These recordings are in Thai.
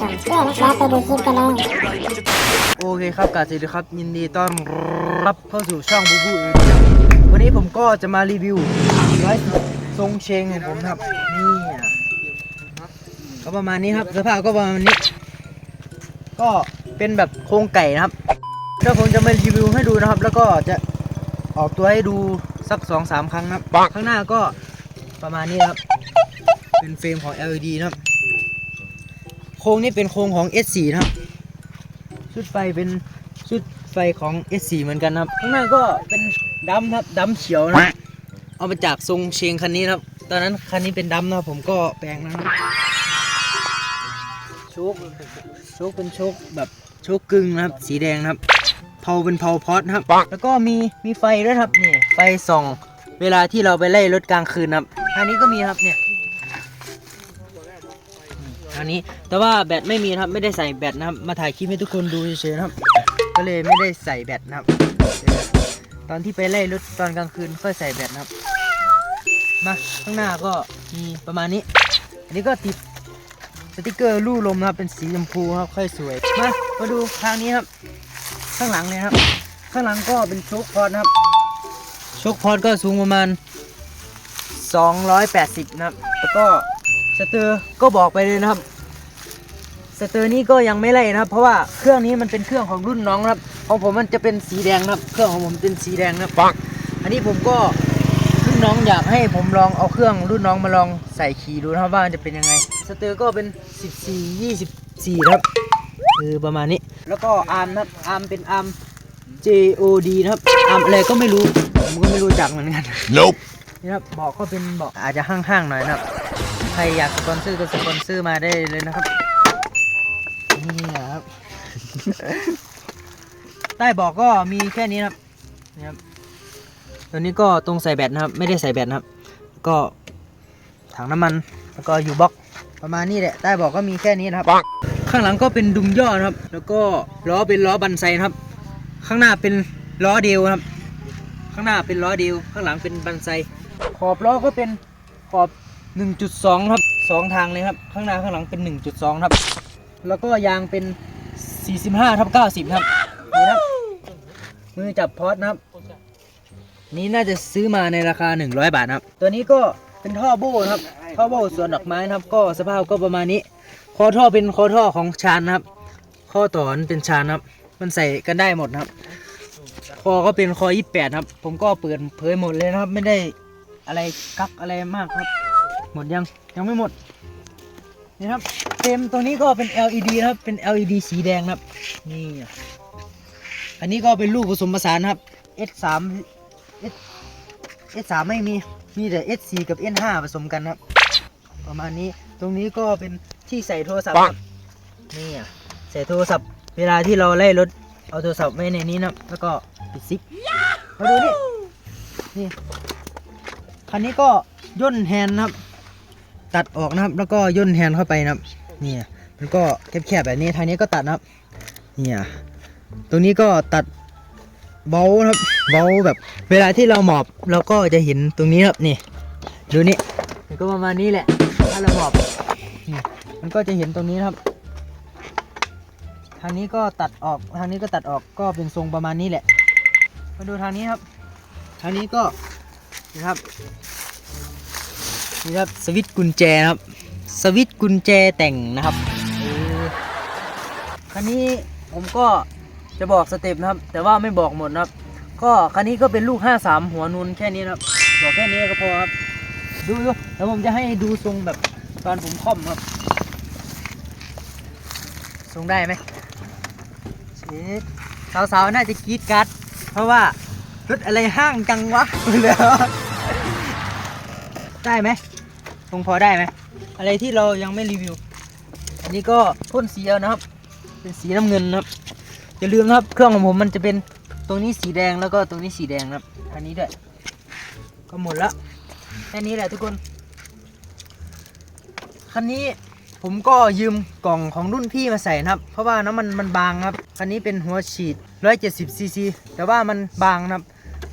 ด้วยนะครับไปดูคลิปกันเลยโอเคครับกาสวัสดีครับ ยินดีต้อนรับเข้าสู่ช่องบูบูเอวันนี้ผมก็จะมารีวิวไลฟ์ทรงเชงของผมครับ นี่ก็ประมาณนี้ครับสภาพก็ประมาณนี้ ก็เป็นแบบโครงไก่นะครับเดี๋ยวผมจะมารีวิวให้ดูนะครับ แล้วก็จะออกตัวให้ดูสักสองสามครั้งนะครับข้างหน้าก็ประมาณนี้ครับ เป็นเฟรมของ LED นะครับ โครงนี้เป็นโครงของ S4 นะครับชุดไฟเป็นชุดไฟของ S4 เหมือนกันนะครับข้างหน้าก็เป็นดำครับดำเขียวนะเอามาจากทรงเชียงคันนี้ครับ ตอนนั้นคันนี้เป็นดำนะครับผมก็แปลงนะครับโชคโชคเป็นโชคแบบโชคกึ่งนะครับ สีแดงนะครับเพาเป็นเพาพอดนะครับ แล้วก็มีมีไฟด้วยครับนี่ไฟส่อง เวลาที่เราไปไล่รถกลางคืนนะครับอันนี้ก็มีครับเนี่ย อันนี้ แต่ว่าแบตไม่มีครับไม่ได้ใส่แบตนะครับ มาถ่ายคลิปให้ทุกคนดูเฉยๆนะครับ ก็เลยไม่ได้ใส่แบตนะครับ ตอนที่ไปไล่รถตอนกลางคืนค่อยใส่แบตนะครับ มาข้างหน้าก็มีประมาณนี้ อันนี้ก็ติดสติกเกอร์ลู่ลมนะครับเป็นสีชมพูครับค่อยสวย มามาดูทางนี้ครับ ข้างหลังเลยครับ ข้างหลังก็เป็นโชคพอดนะครับโชคพอดก็สูงประมาณ 280 นะครับ แล้วก็สเตอร์ก็บอกไปเลยนะครับ สเตอร์นี้ก็ยังไม่ไล่นะครับ เพราะว่าเครื่องนี้มันเป็นเครื่องของรุ่นน้องนะครับ ของผมมันจะเป็นสีแดงนะครับ เครื่องของผมเป็นสีแดงนะครับปังอันนี้ผมก็รุ่นน้องอยากให้ผมลองเอาเครื่องรุ่นน้องมาลองใส่ขี่ดูนะครับว่าจะเป็นยังไง สเตอร์ก็เป็น 14 24ครับคือประมาณนี้ แล้วก็อาร์มนะครับอาร์มเป็นอาร์ม JOD นะครับอาร์มอะไรก็ไม่รู้ ผมก็ไม่รู้จักเหมือนกัน Nope. นี่ครับเบอกก็เป็นเบอกอาจจะห้างๆหน่อยนะครับ ใครอยากสปอนเซอร์ก็สปอนเซอร์มาได้เลยนะครับนี่นะครับ ใต้เบอกก็มีแค่นี้นะครับนี่ครับตัวนี้ก็ตรงใส่แบตนะครับ ไม่ได้ใส่แบตนะครับ ก็ถังน้ำมันแล้วก็อยู่บล็อกประมาณนี้แหละใต้เบอกก็มีแค่นี้นะครับ ข้างหลังก็เป็นดุมย่อนะครับ แล้วก็ล้อเป็นล้อบันไซนะครับ ข้างหน้าเป็นล้อเดียวนะครับ ข้างหน้าเป็นล้อเดียว ข้างหลังเป็นบันไซ ขอบล้อก็เป็นขอบ 1.2 ครับสองทางเลยครับ ข้างหน้าข้างหลังเป็น 1.2 ครับ แล้วก็ยางเป็น 45ทับ90 ครับนี่ครับมือจับพอดนะครับ นี้น่าจะซื้อมาในราคา 100 บาทนะครับ ตัวนี้ก็เป็นท่อโบ้นะครับท่อโบ้สวนดอกไม้นะครับ ก็สภาพก็ประมาณนี้ คอท่อเป็นคอท่อของชานนะครับ ข้อต่อนั้นเป็นชานนะครับ มันใส่กันได้หมดนะครับ คอก็เป็นคอ 28 ครับ ผมก็เปิดเผยหมดเลยนะครับ ไม่ได้อะไรกักอะไรมากครับ หมดยังยังไม่หมด นี่ครับเต็มตัวนี้ก็เป็น LED นะครับเป็น LED สีแดงนะครับนี่อันนี้ก็เป็นลูกผสมผสานนะครับ S3 S S3 ไม่มีมีแต่ S4 กับ N5 ผสมกันครับ ประมาณนี้ตรงนี้ก็เป็นที่ใส่โทรศัพท์ครับนี่อะใส่โทรศัพท์ เวลาที่เราไล่รถเอาโทรศัพท์ไว้ในนี้นะครับแล้วก็ปิดซิปมาดูนี่นี่คันนี้ก็ย่นแฮนด์นะครับ ตัดออกนะครับ แล้วก็ย่นแฮนเข้าไปนะครับนี่มันก็แคบๆแบบนี้ทางนี้ก็ตัดนะครับนี่ตรงนี้ก็ตัดเบานะครับเบาแบบ เวลาที่เราหมอบเราก็จะเห็นตรงนี้ครับนี่ดูนี่มันก็ประมาณนี้แหละ ถ้าเราหมอบมันก็จะเห็นตรงนี้ครับ ทางนี้ก็ตัดออกทางนี้ก็ตัดออกก็เป็นทรงประมาณนี้แหละ มาดูทางนี้ครับ ทางนี้ก็นะครับ นี่ครับสวิตช์กุญแจนะครับ สวิตช์กุญแจแต่งนะครับคันนี้ผมก็จะบอกสเต็ปนะครับ แต่ว่าไม่บอกหมดนะครับ ก็คันนี้ก็เป็นลูก 53 หัวนูนแค่นี้นะครับบอกแค่นี้ก็พอครับ ดูดูแล้วผมจะให้ดูทรงแบบตอนผมค่อมครับทรงได้ไหมเช็ดสาวๆน่าจะกรีดกราร์ดเพราะว่ารถอะไรห้างจังวะเลยได้ไหม คงพอได้ไหมอะไรที่เรายังไม่รีวิว อันนี้ก็พ่นสีเอานะครับ เป็นสีน้ำเงินนะครับ อย่าลืมนะครับ เครื่องของผมมันจะเป็นตรงนี้สีแดงแล้วก็ตรงนี้สีแดงนะครับ อันนี้ด้วย ก็หมดละแค่นี้แหละทุกคน คันนี้ผมก็ยืมกล่องของรุ่นพี่มาใส่นะครับ เพราะว่าน้ำมันมันบางครับ คันนี้เป็นหัวฉีด 170ซีซีแต่ว่ามันบางนะครับ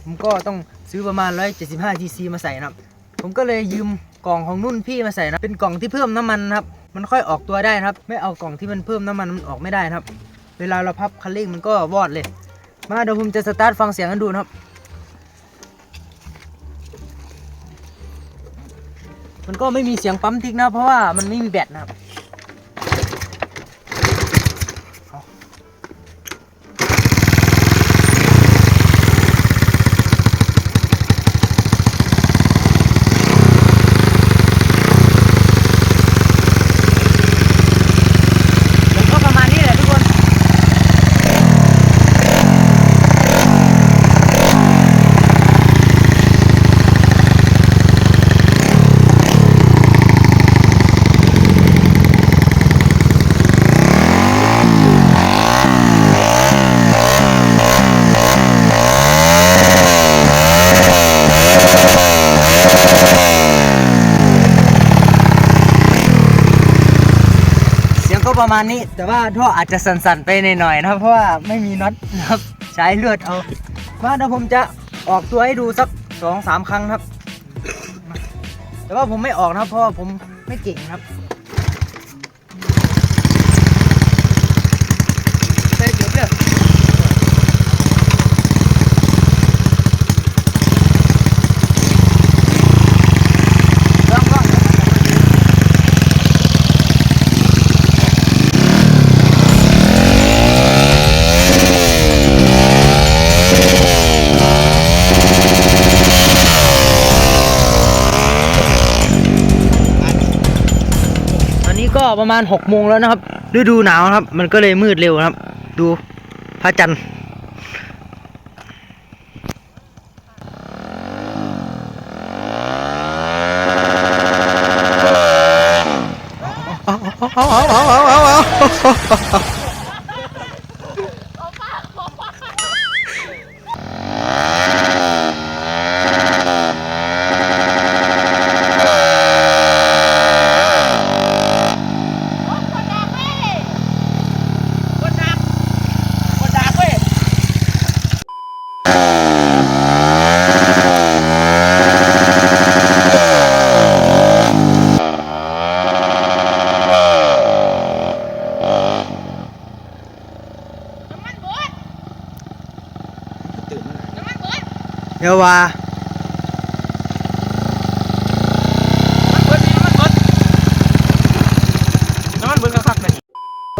ผมก็ต้องซื้อประมาณ 175ซีซีมาใส่นะครับ ผมก็เลยยืม กล่องของนุ่นพี่มาใส่นะเป็นกล่องที่เพิ่มน้ำมันนะครับมันค่อยออกตัวได้นะครับ ไม่เอากล่องที่มันเพิ่มน้ำมันมันออกไม่ได้นะครับ เวลาเราพับคันเร่งมันก็วอดเลย มาเดี๋ยวผมจะสตาร์ทฟังเสียงกันดูนะครับ มันก็ไม่มีเสียงปั๊มทิกนะเพราะว่ามันไม่มีแบตนะครับ มันก็ประมาณนี้แหละทุกคน เสียง ก็ประมาณนี้ แต่ว่าท่ออาจจะสั่นๆไปหน่อยๆนะครับเพราะว่าไม่มีน็อตนะครับใช้เลือดเอามาเดี๋ยวผมจะออกตัวให้ดูสักสองสามครั้งครับ แต่ว่าผมไม่ออกนะครับเพราะว่าผมไม่เก่งครับเดี๋ยวเดี๋ยวเดี๋ยวลองก่อน ตอนนี้ก็ ประมาณ6โมงแล้วนะครับ ฤดูหนาวครับ มันก็เลยมืดเร็วนะครับ ดูพระจันทร์เดี๋ยวว่า น้ำมันเบิ้งคักๆเลย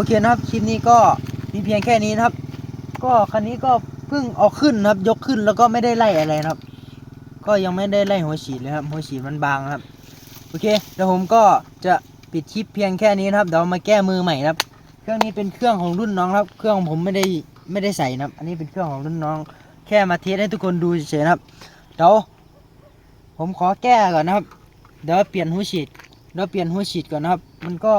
โอเคนะครับคลิปนี้ก็มีเพียงแค่นี้นะครับ ก็คันนี้ก็เพิ่งเอาขึ้นนะครับ ยกขึ้นแล้วก็ไม่ได้ไล่อะไรนะครับ ก็ยังไม่ได้ไล่หัวฉีดเลยครับ หัวฉีดมันบางนะครับ โอเคเดี๋ยวผมก็จะปิดคลิปเพียงแค่นี้นะครับเดี๋ยวมาแก้มือใหม่นะครับ เครื่องนี้เป็นเครื่องของรุ่นน้องครับ เครื่องของผมไม่ได้ไม่ได้ใส่นะครับ อันนี้เป็นเครื่องของรุ่นน้อง แค่มาเทสให้ทุกคนดูเฉยๆนะครับเดี๋ยวผมขอแก้ก่อนนะครับ เดี๋ยวเปลี่ยนหัวฉีดเดี๋ยวเปลี่ยนหัวฉีดก่อนนะครับ มันก็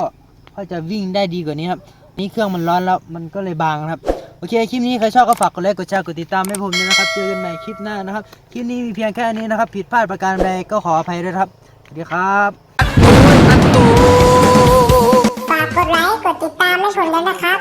ก็จะวิ่งได้ดีกว่านี้ครับ นี่เครื่องมันร้อนแล้วมันก็เลยบางครับ โอเค คลิปนี้ใครชอบก็ฝากกดไลค์ กดแชร์ กดติดตามให้ผมด้วยนะครับ เจอกันใหม่คลิปหน้านะครับ คลิปนี้มีเพียงแค่นี้นะครับ ผิดพลาดประการใดก็ขออภัยด้วยครับ สวัสดีครับฝากกดไลค์ กดติดตามให้ผมด้วยนะครับ